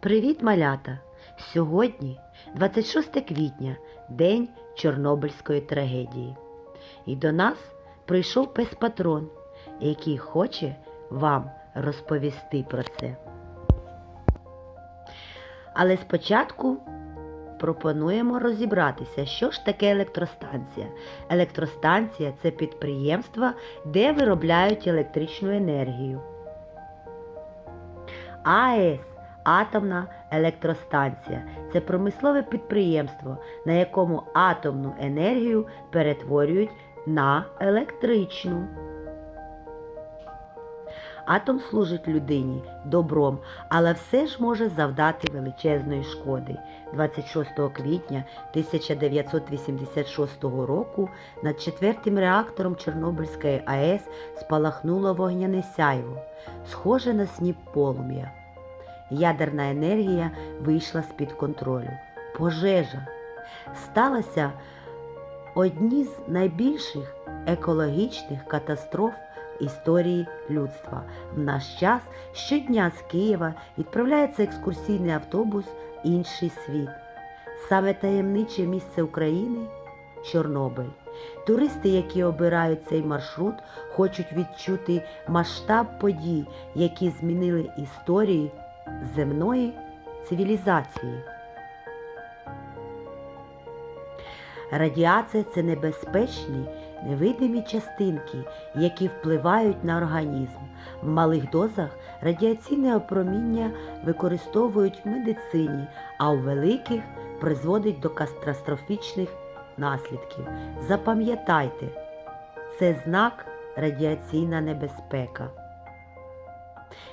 Привіт, малята! Сьогодні 26 квітня, День Чорнобильської трагедії. І до нас прийшов пес патрон, який хоче вам розповісти про це. Але спочатку пропонуємо розібратися, що ж таке електростанція. Електростанція це підприємство, де виробляють електричну енергію. АЕС Атомна електростанція це промислове підприємство, на якому атомну енергію перетворюють на електричну. Атом служить людині добром, але все ж може завдати величезної шкоди. 26 квітня 1986 року над четвертим реактором Чорнобильської АЕС спалахнуло вогняне сяйво, схоже на сніп полум'я. Ядерна енергія вийшла з-під контролю. Пожежа сталася одні з найбільших екологічних катастроф історії людства. В наш час щодня з Києва відправляється екскурсійний автобус Інший світ. Саме таємниче місце України Чорнобиль. Туристи, які обирають цей маршрут, хочуть відчути масштаб подій, які змінили історію земної цивілізації. Радіація це небезпечні невидимі частинки, які впливають на організм. В малих дозах радіаційне опроміння використовують в медицині, а у великих призводить до катастрофічних наслідків. Запам'ятайте, це знак радіаційна небезпека.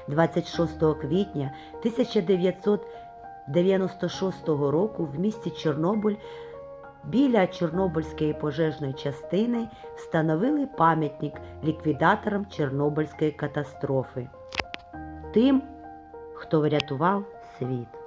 26 квітня 1996 року в місті Чорнобиль біля Чорнобильської пожежної частини встановили пам'ятник ліквідаторам Чорнобильської катастрофи. Тим, хто врятував світ.